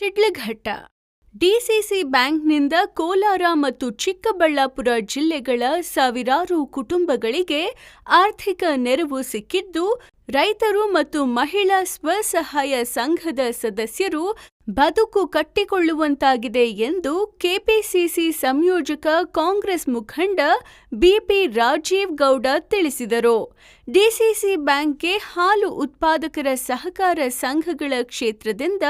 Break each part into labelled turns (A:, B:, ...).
A: Sidlaghatta. DCC ಬ್ಯಾಂಕ್ನಿಂದ ಕೋಲಾರ ಮತ್ತು ಚಿಕ್ಕಬಳ್ಳಾಪುರ ಜಿಲ್ಲೆಗಳ ಸಾವಿರಾರು ಕುಟುಂಬಗಳಿಗೆ ಆರ್ಥಿಕ ನೆರವು ಸಿಕ್ಕಿದ್ದು, ರೈತರು ಮತ್ತು ಮಹಿಳಾ ಸ್ವಸಹಾಯ ಸಂಘದ ಸದಸ್ಯರು ಬದುಕು ಕಟ್ಟಿಕೊಳ್ಳುವಂತಾಗಿದೆ ಎಂದು ಕೆಪಿಸಿಸಿ ಸಂಯೋಜಕ ಕಾಂಗ್ರೆಸ್ ಮುಖಂಡ ಬಿಪಿ ರಾಜೀವ್ ಗೌಡ ತಿಳಿಸಿದರು. ಡಿಸಿಸಿ ಬ್ಯಾಂಕ್ಗೆ ಹಾಲು ಉತ್ಪಾದಕರ ಸಹಕಾರ ಸಂಘಗಳ ಕ್ಷೇತ್ರದಿಂದ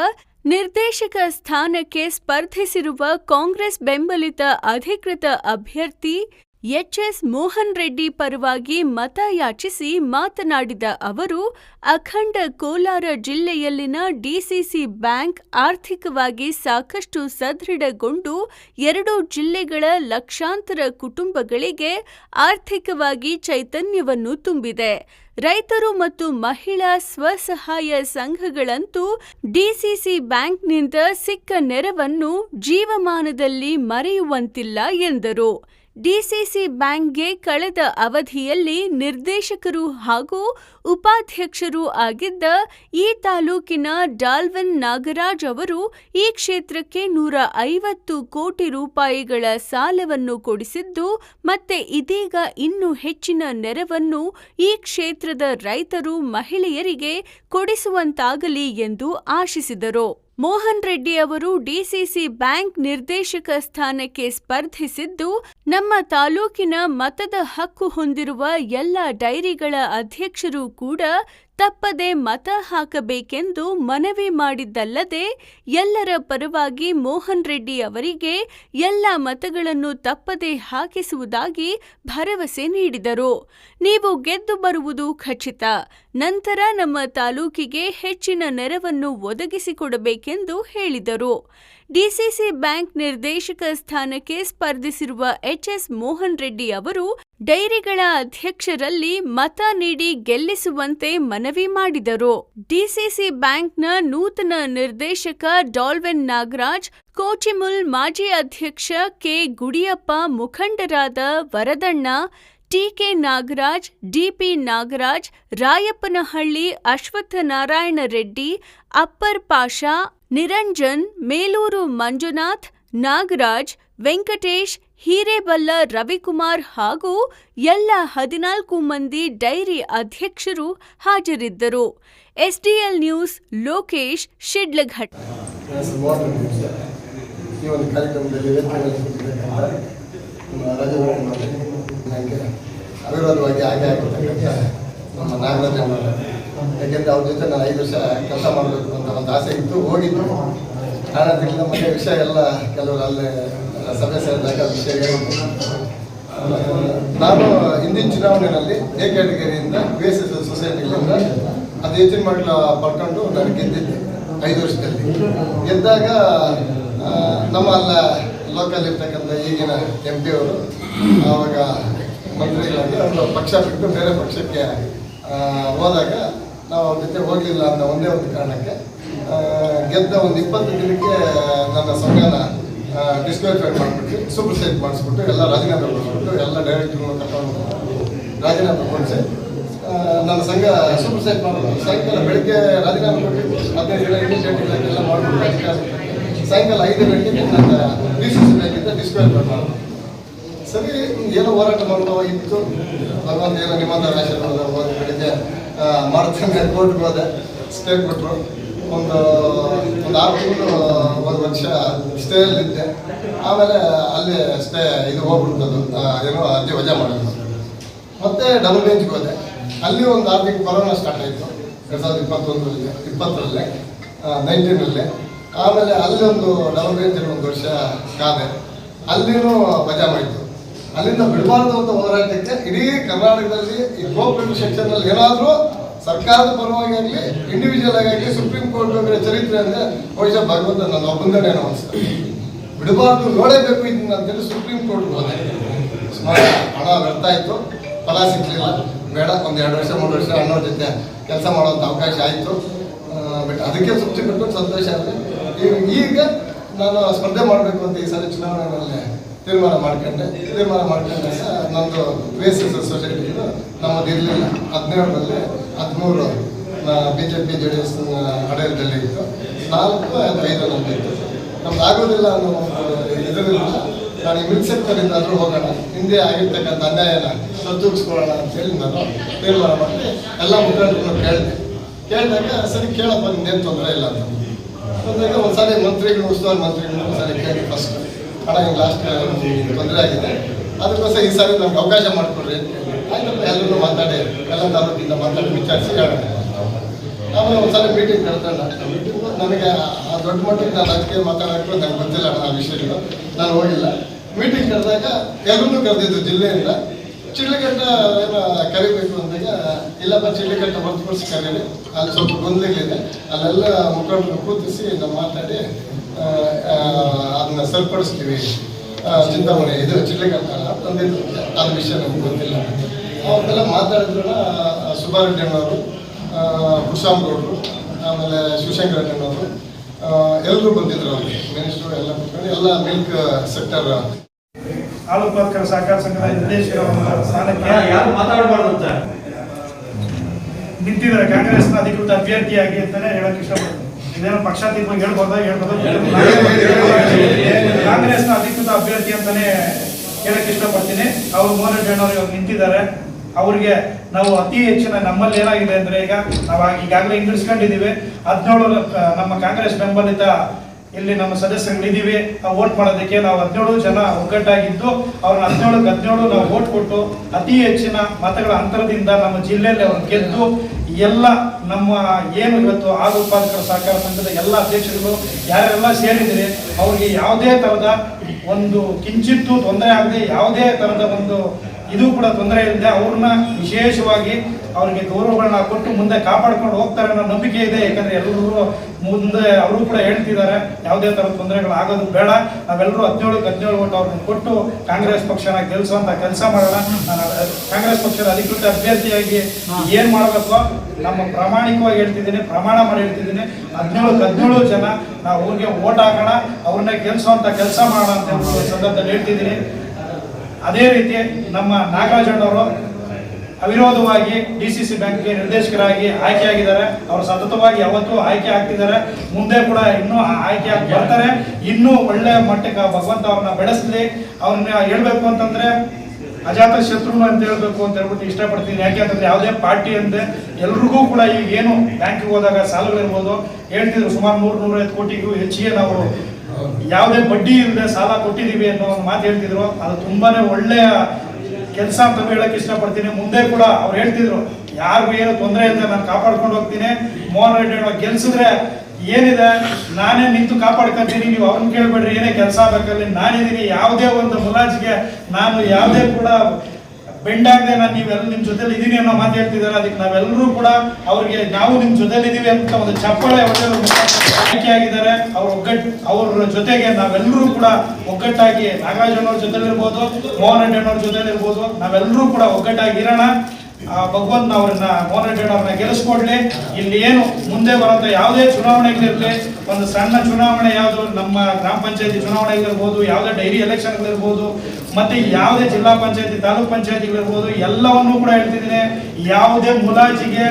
A: ನಿರ್ದೇಶಕ ಸ್ಥಾನಕ್ಕೆ ಸ್ಪರ್ಧಿಸಿರುವ ಕಾಂಗ್ರೆಸ್ ಬೆಂಬಲಿತ ಅಧಿಕೃತ ಅಭ್ಯರ್ಥಿ ಎಚ್ಎಸ್ ಮೋಹನ್ ರೆಡ್ಡಿ ಪರವಾಗಿ ಮತ ಯಾಚಿಸಿ ಮಾತನಾಡಿದ ಅವರು, ಅಖಂಡ ಕೋಲಾರ ಜಿಲ್ಲೆಯಲ್ಲಿನ ಡಿಸಿಸಿ ಬ್ಯಾಂಕ್ ಆರ್ಥಿಕವಾಗಿ ಸಾಕಷ್ಟು ಸದೃಢಗೊಂಡು ಎರಡು ಜಿಲ್ಲೆಗಳ ಲಕ್ಷಾಂತರ ಕುಟುಂಬಗಳಿಗೆ ಆರ್ಥಿಕವಾಗಿ ಚೈತನ್ಯವನ್ನು ತುಂಬಿದೆ. ರೈತರು ಮತ್ತು ಮಹಿಳಾ ಸ್ವಸಹಾಯ ಸಂಘಗಳಂತೂ ಡಿಸಿಸಿ ಬ್ಯಾಂಕ್ನಿಂದ ಸಿಕ್ಕ ನೆರವನ್ನು ಜೀವಮಾನದಲ್ಲಿ ಮರೆಯುವಂತಿಲ್ಲ ಎಂದರು. ಡಿಸಿಸಿ ಬ್ಯಾಂಕ್ಗೆ ಕಳೆದ ಅವಧಿಯಲ್ಲಿ ನಿರ್ದೇಶಕರು ಹಾಗೂ ಉಪಾಧ್ಯಕ್ಷರೂ ಆಗಿದ್ದ ಈ ತಾಲೂಕಿನ ಡಾಲ್ವಿನ್ ನಾಗರಾಜ್ ಅವರು ಈ ಕ್ಷೇತ್ರಕ್ಕೆ ನೂರ ಐವತ್ತು ಕೋಟಿ ರೂಪಾಯಿಗಳ ಸಾಲವನ್ನು ಕೊಡಿಸಿದ್ದು, ಮತ್ತೆ ಇದೀಗ ಇನ್ನೂ ಹೆಚ್ಚಿನ ನೆರವನ್ನು ಈ ಕ್ಷೇತ್ರದ ರೈತರು ಮಹಿಳೆಯರಿಗೆ ಕೊಡಿಸುವಂತಾಗಲಿ ಎಂದು ಆಶಿಸಿದರು. ಮೋಹನ್ ರೆಡ್ಡಿ ಅವರು ಡಿಸಿಸಿ ಬ್ಯಾಂಕ್ ನಿರ್ದೇಶಕ ಸ್ಥಾನಕ್ಕೆ ಸ್ಪರ್ಧಿಸಿದ್ದು, ನಮ್ಮ ತಾಲೂಕಿನ ಮತದ ಹಕ್ಕು ಹೊಂದಿರುವ ಎಲ್ಲ ಡೈರಿಗಳ ಅಧ್ಯಕ್ಷರು ಕೂಡ ತಪ್ಪದೆ ಮತ ಹಾಕಬೇಕೆಂದು ಮನವಿ ಮಾಡಿದ್ದಲ್ಲದೆ ಎಲ್ಲರ ಪರವಾಗಿ ಮೋಹನ್ ರೆಡ್ಡಿ ಅವರಿಗೆ ಎಲ್ಲ ಮತಗಳನ್ನು ತಪ್ಪದೆ ಹಾಕಿಸುವುದಾಗಿ ಭರವಸೆ ನೀಡಿದರು. ನೀವು ಗೆದ್ದು ಬರುವುದು ಖಚಿತ. ನಂತರ ನಮ್ಮ ತಾಲೂಕಿಗೆ ಹೆಚ್ಚಿನ ನೆರವನ್ನು ಒದಗಿಸಿಕೊಡಬೇಕೆಂದು ಹೇಳಿದರು. ಡಿಸಿಸಿ ಬ್ಯಾಂಕ್ ನಿರ್ದೇಶಕ ಸ್ಥಾನಕ್ಕೆ ಸ್ಪರ್ಧಿಸಿರುವ ಎಚ್ಎಸ್ ಮೋಹನ್ ರೆಡ್ಡಿ ಅವರು ಡೈರಿಗಳ ಅಧ್ಯಕ್ಷರಲ್ಲಿ ಮತ ನೀಡಿ ಗೆಲ್ಲಿಸುವಂತೆ ಮನವಿ ಮಾಡಿದರು. ಡಿಸಿಸಿ ಬ್ಯಾಂಕ್ನ ನೂತನ ನಿರ್ದೇಶಕ ಡಾಲ್ವೆನ್ ನಾಗರಾಜ್, ಕೋಚಿಮುಲ್ ಮಾಜಿ ಅಧ್ಯಕ್ಷ ಕೆ ಗುಡಿಯಪ್ಪ ಮುಖಂಡರಾದ Varadanna, T K Nagaraj, D P Nagaraj, Rayappanahalli Ashwathanarayana Reddy, Appar Pasha Niranjan, Meluru Manjunath, Nagaraj, Venkatesh, Hirebella Ravikumar ಹಾಗೂ ಎಲ್ಲ ಹದಿನಾಲ್ಕು ಮಂದಿ ಡೈರಿ ಅಧ್ಯಕ್ಷರು ಹಾಜರಿದ್ದರು. S D L news, Lokesh
B: Shidlaghatta. ಅವಿರೋಧವಾಗಿ ನಮ್ಮ ನಾಗರಾಜ್ ಯಾಕೆಂದರೆ ಅವ್ರ ಜೊತೆ ನಾನು ಐದು ವರ್ಷ ಕೆಲಸ ಮಾಡಬೇಕು ಅಂತ ಒಂದು ಆಸೆ ಇತ್ತು, ಹೋಗಿದ್ದು. ಕಾರಣದಿಂದ ಮತ್ತೆ ವಿಷಯ ಎಲ್ಲ ಕೆಲವರು ಅಲ್ಲೇ ಸಭೆ ಸೇರಿದಾಗ ವಿಷಯ ಹೇಳಿದ್ರು ನಾನು ಹಿಂದಿನ ಚುನಾವಣೆಯಲ್ಲಿ ಎ ಬಿ ಎಸ್ ಎಸ್ ಸೊಸೈಟಿಗಳಿಂದ ಅದು ಹೆಚ್ಚಿನ ಮಕ್ಕಳು ಪಡ್ಕೊಂಡು ನಾನು ಗೆದ್ದಿದ್ದೆ ಐದು ವರ್ಷದಲ್ಲಿ. ಗೆದ್ದಾಗ ನಮ್ಮ ಅಲ್ಲ ಲೋಕಲ್ ಇರ್ತಕ್ಕಂಥ ಈಗಿನ ಎಂ ಪಿ ಅವರು ಆವಾಗ ಮಂತ್ರಿಗಳಾಗಿ ಅವರು ಪಕ್ಷ ಬಿಟ್ಟು ಬೇರೆ ಪಕ್ಷಕ್ಕೆ ಹೋದಾಗ ನಾವು ಅವ್ರ ಜೊತೆ ಹೋಗಲಿಲ್ಲ ಅಂತ ಒಂದೇ ಒಂದು ಕಾರಣಕ್ಕೆ ಗೆದ್ದ ಒಂದು ಇಪ್ಪತ್ತು ದಿನಕ್ಕೆ ನನ್ನ ಸಂಘನ ಡಿಸ್ಕ್ವಾಲಿಫೈ ಮಾಡಿಬಿಟ್ಟು ಸೂಪರ್ಸೈಡ್ ಮಾಡಿಸ್ಬಿಟ್ಟು, ಎಲ್ಲ ರಾಜೀನಾಮೆ ಮಾಡಿಸ್ಬಿಟ್ಟು ಎಲ್ಲ ಡೈರೆಕ್ಟರ್ಗಳು ಕರ್ಕೊಂಡು ರಾಜೀನಾಮೆ ಕೊಡಿಸಿ ನನ್ನ ಸಂಘ ಸೂಪರ್ಸೈಡ್ ಮಾಡಿದ್ರು. ಸಾಯಂಕಾಲ ಬೆಳಗ್ಗೆ ರಾಜೀನಾಮೆ ಕೊಟ್ಟು, ಹದಿನೈದು ಇನಿಷಿಯೇಟಿವ್ ಎಲ್ಲ ಮಾಡಿಬಿಟ್ಟು, ಸಾಯಂಕಾಲ ಐದು ಗಂಟೆಗೆ ನನ್ನ ಡಿ ಸಿ ಸಿ ಬ್ಯಾಂಕಿಂದ ಡಿಸ್ಕ್ವಾಲಿಫೈ ಮಾಡೋದು ಸರಿ, ಏನೋ ಹೋರಾಟ ಮಾಡುವ ಇತ್ತು. ಭಗವಂತ ಏನೋ ನಿಮ್ಮಂತ ಆಶೀರ್ವಾದ ಬೆಳಿಗ್ಗೆ ಮಾಡ್ತಂಗೆ ಕೋರ್ಟ್ಗೆ ಹೋದೆ ಸ್ಟೇ ಕೊಟ್ಟರು ಒಂದು ಒಂದು ಆರು ತಿಂಗಳು ಒಂದು ವರ್ಷ ಸ್ಟೇಯಲ್ಲಿದ್ದೆ ಆಮೇಲೆ ಅಲ್ಲಿ ಸ್ಟೇ ಇದು ಹೋಗ್ಬಿಡ್ತದ ಏನೋ ಅಲ್ಲಿ ವಜಾ ಮಾಡೋದು. ಮತ್ತೆ ಡಬಲ್ ಬೆಂಚ್ಗೆ ಹೋದೆ. ಅಲ್ಲಿ ಒಂದು ಆರ್ಥಿಕ ಕೊರೋನಾ ಸ್ಟಾರ್ಟ್ ಆಯಿತು. ಎರಡು ಸಾವಿರದ ಇಪ್ಪತ್ತೊಂದರಲ್ಲಿ, ಇಪ್ಪತ್ತರಲ್ಲಿ ನೈನ್ಟೀನಲ್ಲಿ ಆಮೇಲೆ ಅಲ್ಲಿ ಒಂದು ಡಬಲ್ ಬೆಂಚಲ್ಲಿ ಒಂದು ವರ್ಷ ಕಾದೆ ಅಲ್ಲಿನೂ ವಜಾ ಮಾಡಿತ್ತು ಅಲ್ಲಿಂದ ಬಿಡಬಾರ್ದು ಅಂತ ಹೋರಾಟಕ್ಕೆ ಇಡೀ ಕರ್ನಾಟಕದಲ್ಲಿ ಈ ಸೆಕ್ಷನ್ ಸೆಕ್ಷನ್ನಲ್ಲಿ ಏನಾದರೂ ಸರ್ಕಾರದ ಪರವಾಗಿ ಆಗಲಿ ಇಂಡಿವಿಜುವಲ್ ಆಗಿ ಸುಪ್ರೀಂ ಕೋರ್ಟ್ ಚರಿತ್ರೆ ಅಂದರೆ ಬಹುಶಃ ಭಗವಂತ ನನ್ನ ಒಬ್ಬಂದನೇನೋ ಅನಿಸ್ತದೆ ಬಿಡಬಾರ್ದು, ನೋಡೇಬೇಕು ಇದನ್ನ ಅಂತೇಳಿ ಸುಪ್ರೀಂ ಕೋರ್ಟ್ ಹೋದೆ. ಹಣ ವ್ಯರ್ಥ ಆಯಿತು. ಫಲ ಸಿಕ್ಕಲಿಲ್ಲ ಬೇಡ, ಒಂದು ಎರಡು ವರ್ಷ, ಮೂರು ವರ್ಷ ಅಣ್ಣವ್ರ ಜೊತೆ ಕೆಲಸ ಮಾಡುವಂತ ಅವಕಾಶ ಆಯಿತು. ಬಟ್ ಅದಕ್ಕೆ ತೃಪ್ತಿ ಬಿಟ್ಟು ಸಂತೋಷ ಆದರೆ ಈಗ ನಾನು ಸ್ಪರ್ಧೆ ಮಾಡಬೇಕು ಅಂತ ಈ ಸಾರಿ ಚುನಾವಣೆಯಲ್ಲಿ ತೀರ್ಮಾನ ಮಾಡ್ಕೊಂಡೆ. ತೀರ್ಮಾನ ವಿ ಎಸ್ ಎಸ್ ಸೊಸೈಟಿದು ನಮ್ಮದು ಇರಲಿಲ್ಲ ಹದಿನೇಳರಲ್ಲಿ ಹದಿಮೂರು B J P J D S ಇತ್ತು. ನಾಲ್ಕು ಅದು ಐದು ನಮ್ದು ಇತ್ತು. ನಮ್ದು ಆಗೋದಿಲ್ಲ ಅನ್ನೋ ಇದರಿಂದ ನಾನು ಈ ಮಿಲ್ಕ್ ಸೆಕ್ಟರಿಂದ ಆದರೂ ಹೋಗೋಣ, ಹಿಂದೆ ಆಗಿರ್ತಕ್ಕಂಥ ಅನ್ಯಾಯನ ಸದ್ದೂಗಿಸ್ಕೊಳ್ಳೋಣ ಅಂತೇಳಿ ನಾನು ತೀರ್ಮಾನ ಮಾಡಿ ಎಲ್ಲ ಮುಖಂಡರು ಕೇಳಿದೆ. ಕೇಳಿದಾಗ ಸರಿ ಕೇಳಪ್ಪ ನಿಂದೇನು ತೊಂದರೆ ಇಲ್ಲ ಅಂತ. ಅಂದಾಗ ಮಂತ್ರಿಗಳು, ಉಸ್ತುವಾರಿ ಮಂತ್ರಿಗಳು ಒಂದ್ಸಾರಿ ಕೇಳಿ ಫಸ್ಟ್ ಹಣ ಲಾಸ್ಟ್ ತೊಂದರೆ ಆಗಿದೆ. ಅದಕ್ಕೋಸ್ಕರ ಈ ಸಾರಿ ನಮ್ಗೆ ಅವಕಾಶ ಮಾಡಿಕೊಡ್ರಿ. ಆಯ್ತಪ್ಪ, ಎಲ್ಲರೂ ಮಾತಾಡಿ. ಎಲ್ಲ ತಾಲೂಕಿಂದ ಮಾತಾಡಿ, ವಿಚಾರಿಸಿ ಹೇಳೋಣ. ಆಮೇಲೆ ಮೀಟಿಂಗ್ ಕರೆತಂಡ ಮೀಟಿಂಗ್ ನನಗೆ ಆ ದೊಡ್ಡ ಮಟ್ಟಿಗೆ ನಾನು ಅದಕ್ಕೆ ಮಾತಾಡೋಕ್ಕೂ ನನಗೆ ಗೊತ್ತಿಲ್ಲ ಆ ವಿಷಯಗಳು. ನಾನು ಹೋಗಿಲ್ಲ. ಮೀಟಿಂಗ್ ಕರೆದಾಗ ಎಲ್ಲರೂ ಕರೆದಿದ್ದು ಜಿಲ್ಲೆಯಿಂದ. ಚಿಡ್ಲಘಟ್ಟ ಏನೋ ಕರಿಬೇಕು ಅಂದಾಗ, ಇಲ್ಲಪ್ಪ ಚಿಡ್ಲಘಟ್ಟ ಹೊರತುಪಡಿಸಿ ಕರೀರಿ. ಅಲ್ಲಿ ಸ್ವಲ್ಪ ಗೊಂದಲಗಳಿದೆ. ಅಲ್ಲೆಲ್ಲ ಮುಖಂಡರು ಕೂತಿಸಿ ನಾವು ಮಾತಾಡಿ ಅದನ್ನ ಸರಿಪಡಿಸ್ತೀವಿ. ಚಿಂತಾಮಣಿ ಇದು ಚಿಲ್ಲೆಗಂತಾಳ ತಂದಿದ್ದು ಅದ ವಿಷಯ ನಮ್ಗೆ ಗೊತ್ತಿಲ್ಲ. ಅವ್ರನ್ನೆಲ್ಲ ಮಾತಾಡಿದ್ರು ಸುಬ್ಬಾರೆಡ್ಡಿ ಅಣ್ಣವರು ಹುಡ್ಸಾಮ್ ಗೌಡ್ರು ಆಮೇಲೆ ಶಿವಶಂಕರ ರೆಡ್ಡಣ್ಣವರು ಎಲ್ಲರೂ ಬಂದಿದ್ರು ಅವ್ರಿಗೆ ಮಿನಿಸ್ಟ್ರು ಎಲ್ಲ ಕೂತ್ಕೊಂಡು ಎಲ್ಲ ಮಿಲ್ಕ್ ಸೆಕ್ಟರ್
C: ಸಹಕಾರ ಸಂಘದ ನಿರ್ದೇಶಕರ ಒಂದು ಸ್ಥಾನಕ್ಕೆ
D: ಯಾರು
C: ನಿಂತಿದ್ದಾರೆ. ಕಾಂಗ್ರೆಸ್ನ ಅಧಿಕೃತ ಅಭ್ಯರ್ಥಿಯಾಗಿ ಅಂತಾನೆ ಹೇಳಕ್ ಇಷ್ಟಪಡ್ತೀನಿ. ಇದೇನೋ ಪಕ್ಷಾತೀತವಾಗಿ ಹೇಳ್ಬೋದಾ ಕಾಂಗ್ರೆಸ್ನ ಅಧಿಕೃತ ಅಭ್ಯರ್ಥಿ ಅಂತಾನೆ ಹೇಳಕ್ ಇಷ್ಟಪಡ್ತೀನಿ. ಅವ್ರು ಮೋಹನ್ ರೆಡ್ಡಿ ಅಣ್ಣವ್ರು ಇವಾಗ ನಿಂತಿದ್ದಾರೆ. ಅವ್ರಿಗೆ ನಾವು ಅತಿ ಹೆಚ್ಚಿನ ನಮ್ಮಲ್ಲಿ ಏನಾಗಿದೆ ಅಂದ್ರೆ ಈಗ ನಾವು ಈಗಾಗಲೇ ಹಿಂಗಿಡ್ಸ್ಕೊಂಡಿದೀವಿ ಹದಿನೇಳು ನಮ್ಮ ಕಾಂಗ್ರೆಸ್ ಬೆಂಬಲಿತ ಇಲ್ಲಿ ನಮ್ಮ ಸದಸ್ಯರುಗಳಿದ್ದೀವಿ. ವೋಟ್ ಮಾಡೋದಕ್ಕೆ ನಾವು ಹದಿನೇಳು ಜನ ಒಗ್ಗಟ್ಟಾಗಿದ್ದು, ಅವ್ರನ್ನ ಹದಿನೇಳು ಹದಿನೇಳು ನಾವು ವೋಟ್ ಕೊಟ್ಟು ಅತಿ ಹೆಚ್ಚಿನ ಮತಗಳ ಅಂತರದಿಂದ ನಮ್ಮ ಜಿಲ್ಲೆಯಲ್ಲಿ ಅವ್ರನ್ನ ಗೆದ್ದು ಎಲ್ಲ ನಮ್ಮ ಏನು ಇವತ್ತು ಹಾಲು ಉತ್ಪಾದಕರ ಸಹಕಾರ ಸಂಘದ ಎಲ್ಲ ಅಧ್ಯಕ್ಷರುಗಳು ಯಾರೆಲ್ಲ ಸೇರಿದರೆ ಅವ್ರಿಗೆ ಯಾವುದೇ ಥರದ ಒಂದು ಕಿಂಚಿತ್ತು ತೊಂದರೆ ಆಗದೆ ಯಾವುದೇ ಥರದ ಒಂದು ಇದು ಕೂಡ ತೊಂದರೆ ಇಲ್ಲದೆ ಅವ್ರನ್ನ ವಿಶೇಷವಾಗಿ ಅವರಿಗೆ ಗೌರವಗಳನ್ನ ಕೊಟ್ಟು ಮುಂದೆ ಕಾಪಾಡ್ಕೊಂಡು ಹೋಗ್ತಾರೆ ಅನ್ನೋ ನಂಬಿಕೆ ಇದೆ. ಯಾಕಂದ್ರೆ ಎಲ್ಲರೂ ಮುಂದೆ ಅವರು ಕೂಡ ಹೇಳ್ತಿದ್ದಾರೆ, ಯಾವುದೇ ಥರದ ತೊಂದರೆಗಳು ಆಗೋದು ಬೇಡ. ನಾವೆಲ್ಲರೂ ಹದಿನೇಳು ಹದಿನೇಳು ಓಟ್ ಅವ್ರನ್ನ ಕೊಟ್ಟು ಕಾಂಗ್ರೆಸ್ ಪಕ್ಷನ ಗೆಲ್ಲಿಸುವಂತ ಕೆಲಸ ಮಾಡೋಣ. ಕಾಂಗ್ರೆಸ್ ಪಕ್ಷದ ಅಧಿಕೃತ ಅಭ್ಯರ್ಥಿಯಾಗಿ ಏನ್ ಮಾಡಬೇಕು, ನಮ್ಮ ಪ್ರಾಮಾಣಿಕವಾಗಿ ಹೇಳ್ತಿದ್ದೀನಿ, ಪ್ರಮಾಣ ಮಾಡಿ ಹೇಳ್ತಿದ್ದೀನಿ. ಹದಿನೇಳು ಹದಿನೇಳು ಜನ ನಾವು ಅವ್ರಿಗೆ ಓಟ್ ಹಾಕೋಣ, ಅವ್ರನ್ನ ಗೆಲ್ಲಿಸುವಂತ ಕೆಲಸ ಮಾಡೋಣ ಅಂತ ಸಂದರ್ಭದಲ್ಲಿ ಹೇಳ್ತಿದ್ದೀನಿ. ಅದೇ ರೀತಿ ನಮ್ಮ ನಾಗರಾಜಣ್ಣವರು ಅವಿರೋಧವಾಗಿ ಡಿ ಸಿ ಸಿ ಬ್ಯಾಂಕ್ಗೆ ನಿರ್ದೇಶಕರಾಗಿ ಆಯ್ಕೆಯಾಗಿದ್ದಾರೆ. ಅವರು ಸತತವಾಗಿ ಯಾವತ್ತೂ ಆಯ್ಕೆ ಆಗ್ತಿದ್ದಾರೆ. ಮುಂದೆ ಕೂಡ ಇನ್ನೂ ಆಯ್ಕೆ ಆಗಿ ಬರ್ತಾರೆ. ಇನ್ನೂ ಒಳ್ಳೆ ಮಟ್ಟಕ್ಕೆ ಭಗವಂತ ಅವ್ರನ್ನ ಬೆಳೆಸಲಿ. ಅವ್ರನ್ನ ಹೇಳ್ಬೇಕು ಅಂತಂದ್ರೆ ಅಜಾತ ಶತ್ರುನು ಅಂತ ಹೇಳ್ಬೇಕು ಅಂತ ಹೇಳ್ಬಿಟ್ಟು ಇಷ್ಟಪಡ್ತೀನಿ. ಯಾಕೆ ಅಂತಂದ್ರೆ ಯಾವುದೇ ಪಾರ್ಟಿ ಅಂತೆ ಎಲ್ರಿಗೂ ಕೂಡ ಈಗ ಏನು ಬ್ಯಾಂಕ್ಗೆ ಹೋದಾಗ ಸಾಲಗಳಿರ್ಬೋದು ಹೇಳ್ತಿದ್ರು ಸುಮಾರು ನೂರು, ನೂರೈವತ್ತು ಕೋಟಿಗೂ ಹೆಚ್ಚಿಗೆ ನಾವು ಯಾವುದೇ ಬಡ್ಡಿ ಇಲ್ಲದೆ ಸಾಲ ಕೊಟ್ಟಿದ್ದೀವಿ ಅನ್ನೋ ಒಂದು ಮಾತು ಹೇಳ್ತಿದ್ರು. ಅದು ತುಂಬಾನೇ ಒಳ್ಳೆಯ ಕೆಲಸ ಅಂತ ಹೇಳಕ್ ಇಷ್ಟಪಡ್ತೀನಿ. ಮುಂದೆ ಕೂಡ ಅವ್ರು ಹೇಳ್ತಿದ್ರು, ಯಾರಿಗೂ ಏನು ತೊಂದರೆ ಇಲ್ಲ, ನಾನು ಕಾಪಾಡ್ಕೊಂಡು ಹೋಗ್ತೀನಿ. ಮೋಹನ್ ರೆಡ್ಡಿ ಹೇಳೋ ಗೆಲ್ಸಿದ್ರೆ ಏನಿದೆ? ನಾನೇ ನಿಂತು ಕಾಪಾಡ್ಕೊಂತೀನಿ. ನೀವು ಅವ್ರನ್ನ ಕೇಳ್ಬೇಡ್ರಿ, ಏನೇ ಕೆಲಸ ಆಗಬೇಕಲ್ಲಿ. ನಾನಿದ್ದೀನಿ, ಯಾವುದೇ ಒಂದು ಮುಲಾಜಿಗೆ ನಾನು ಯಾವುದೇ ಕೂಡ ಬೆಂಡಾಗದೆ ನಾನು ನೀವೆಲ್ಲ ನಿಮ್ ಜೊತೆಲಿ ಇದೀನಿ ಅನ್ನೋ ಮಾತು ಹೇಳ್ತಿದ್ದಾರೆ ಅದಕ್ಕೆ ನಾವೆಲ್ಲರೂ ಕೂಡ ಅವ್ರಿಗೆ ನಾವು ನಿಮ್ ಜೊತೆಲಿ ಇದೀವಿ ಅಂತ ಒಂದು ಚಪ್ಪಾಳೆ ಆಯ್ಕೆ ಆಗಿದ್ದಾರೆ ಅವ್ರ ಒಗ್ಗಟ್ಟು ಅವ್ರ ಜೊತೆಗೆ ನಾವೆಲ್ಲರೂ ಕೂಡ ಒಗ್ಗಟ್ಟಾಗಿ ನಾಗರಾಜ್ ಅನ್ನೋರ್ ಜೊತೆಲಿರ್ಬೋದು, ಮೋಹನ್ ರೆಡ್ಡಿ ಅನ್ನೋರ್ ಜೊತೆಲಿರ್ಬೋದು, ನಾವೆಲ್ಲರೂ ಕೂಡ ಒಗ್ಗಟ್ಟಾಗಿ ಇರೋಣ. ಆ ಭಗವಂತ ಅವ್ರನ್ನ, ಮೋಹನ್ ರೆಡ್ಡಿ ಅವ್ರನ್ನ ಗೆಲ್ಲಿಸ್ಕೊಡ್ಲಿ. ಇಲ್ಲಿ ಏನು ಮುಂದೆ ಬರೋಂಥ ಯಾವುದೇ ಚುನಾವಣೆಗಳಿರ್ಲಿ, ಒಂದು ಸಣ್ಣ ಚುನಾವಣೆ ಯಾವುದು, ನಮ್ಮ ಗ್ರಾಮ ಪಂಚಾಯತಿ ಚುನಾವಣೆಗಳಿರ್ಬೋದು, ಯಾವುದೇ ಡೈರಿ ಎಲೆಕ್ಷನ್ಗಳಿರ್ಬೋದು ಮತ್ತೆ ಯಾವುದೇ ಜಿಲ್ಲಾ ಪಂಚಾಯತಿ, ತಾಲೂಕ್ ಪಂಚಾಯತಿಗಳಿರ್ಬೋದು, ಎಲ್ಲವನ್ನೂ ಕೂಡ ಹೇಳ್ತಿದ್ದೀನಿ. ಯಾವುದೇ ಮುಲಾಜಿಗೆ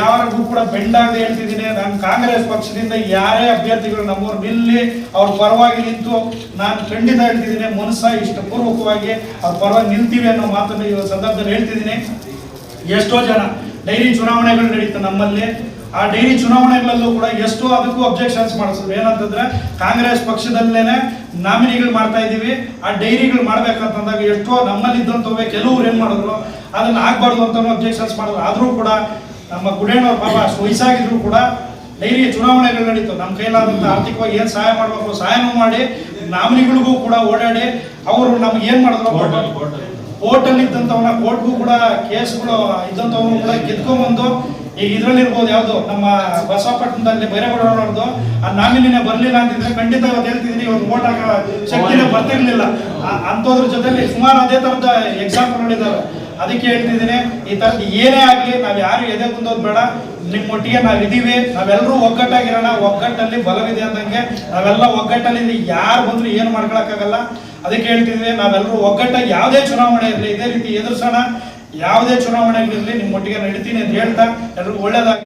C: ಯಾರಿಗೂ ಕೂಡ ಬೆಂಡಾಗದೆ ಹೇಳ್ತಿದ್ದೀನಿ. ನಾನು ಕಾಂಗ್ರೆಸ್ ಪಕ್ಷದಿಂದ ಯಾರೇ ಅಭ್ಯರ್ಥಿಗಳು ನಮ್ಮವ್ರು ನಿಲ್ಲಿ ಅವ್ರ ಪರವಾಗಿ ನಿಂತು ನಾನು ಖಂಡಿತ ಹೇಳ್ತಿದ್ದೀನಿ, ಮನಸ್ಸ ಇಷ್ಟಪೂರ್ವಕವಾಗಿ ಅವ್ರ ಪರವಾಗಿ ನಿಲ್ತೀವಿ ಅನ್ನೋ ಮಾತನ್ನು ಈ ಸಂದರ್ಭದಲ್ಲಿ ಹೇಳ್ತಿದ್ದೀನಿ. ಎಷ್ಟೋ ಜನ ಡೈಲಿ ಚುನಾವಣೆಗಳು ನಡೀತು ನಮ್ಮಲ್ಲಿ. ಆ ಡೈರಿ ಚುನಾವಣೆಗಳಲ್ಲೂ ಕೂಡ ಎಷ್ಟೋ ಅದಕ್ಕೂ ಅಬ್ಜೆಕ್ಷನ್ಸ್ ಮಾಡಿಸಿದ್ರು. ಏನಂತಂದ್ರೆ ಕಾಂಗ್ರೆಸ್ ಪಕ್ಷದಲ್ಲೇನೆ ನಾಮಿನಿಗಳು ಮಾಡ್ತಾ ಇದೀವಿ ಆ ಡೈರಿಗಳು ಮಾಡ್ಬೇಕಂತಂದಾಗ ಎಷ್ಟೋ ನಮ್ಮಲ್ಲಿ ಇದ್ದಂತವೇ ಕೆಲವ್ರು ಏನ್ ಮಾಡಿದ್ರು ಅದನ್ನ ಆಗ್ಬಾರ್ದು ಅಂತ ಅಬ್ಜೆಕ್ಷನ್ಸ್ ಮಾಡಿದ್ರು. ಆದರೂ ಕೂಡ ನಮ್ಮ ಗುಡೇನವ್ರ ಪಾಪ ಅಷ್ಟು ವಯಸ್ಸಾಗಿದ್ರು ಕೂಡ ಡೈರಿ ಚುನಾವಣೆಗಳು ನಡೀತು. ನಮ್ಮ ಕೈಲಾದಂತ ಆರ್ಥಿಕವಾಗಿ ಏನ್ ಸಹಾಯ ಮಾಡಬೇಕು ಸಹಾಯನೂ ಮಾಡಿ ನಾಮಿನಿಗಳಿಗೂ ಕೂಡ ಓಡಾಡಿ ಅವರು ನಮ್ಗೆ ಏನ್ ಮಾಡಿದ್ರು ಕೋರ್ಟಲ್ಲಿ ಇದ್ದಂಥವನ್ನ ಕೋರ್ಟ್ಗೂ ಕೂಡ ಕೇಸ್ಗಳು ಇದ್ದಂಥವ್ರು ಕೂಡ ಗೆದ್ಕೊಂಬಂದು ಈಗ ಇದರಲ್ಲಿ ಇರ್ಬೋದು ಯಾವುದು? ನಮ್ಮ ಬಸವಪಟ್ಟಣದಲ್ಲಿ ಬೈರೇಗೌಡರವ್ರದ್ದು. ಆ ನಾಮಿನಿನೇ ಬರಲಿಲ್ಲ ಅಂತಿದ್ರೆ ಖಂಡಿತ ಇವತ್ತು ಹೇಳ್ತಿದ್ದೀನಿ, ಇವತ್ತು ಓಟ್ ಹಾಕೋ ಶಕ್ತಿನೇ ಬರ್ತಿರ್ಲಿಲ್ಲ. ಅಂಥದ್ರ ಜೊತೆಲಿ ಸುಮಾರು ಅದೇ ಥರದ ಎಕ್ಸಾಂಪಲ್ಗಳಿದ್ದಾವೆ ಅದಕ್ಕೆ ಹೇಳ್ತಿದ್ದೀನಿ, ಈ ಥರದ್ದು ಏನೇ ಆಗಲಿ, ನಾವು ಯಾರು ಎದೆ ಕುಂದೋದು ಬೇಡ. ನಿಮ್ಮೊಟ್ಟಿಗೆ ನಾವಿದ್ದೀವಿ ನಾವೆಲ್ಲರೂ ಒಗ್ಗಟ್ಟಾಗಿರೋಣ. ಒಗ್ಗಟ್ಟಲ್ಲಿ ಬಲವಿದೆ ಅಂದಂಗೆ ನಾವೆಲ್ಲ ಒಗ್ಗಟ್ಟಲ್ಲಿ ಯಾರು ಬಂದ್ರು ಏನು ಮಾಡ್ಕೊಳಕ್ಕಾಗಲ್ಲ. ಅದಕ್ಕೆ ಹೇಳ್ತಿದ್ವಿ ನಾವೆಲ್ಲರೂ ಒಗ್ಗಟ್ಟಾಗಿ ಯಾವುದೇ ಚುನಾವಣೆ ಇರಲಿ, ಇದೇ ರೀತಿ ಎದುರಿಸೋಣ. ಯಾವುದೇ ಚುನಾವಣೆಗಳಿರಲಿ ನಿಮ್ಮೊಟ್ಟಿಗೆ ನಡೀತೀನಿ ಅಂತ ಹೇಳ್ತಾ ಎಲ್ರಿಗೂ ಒಳ್ಳೇದಾಗ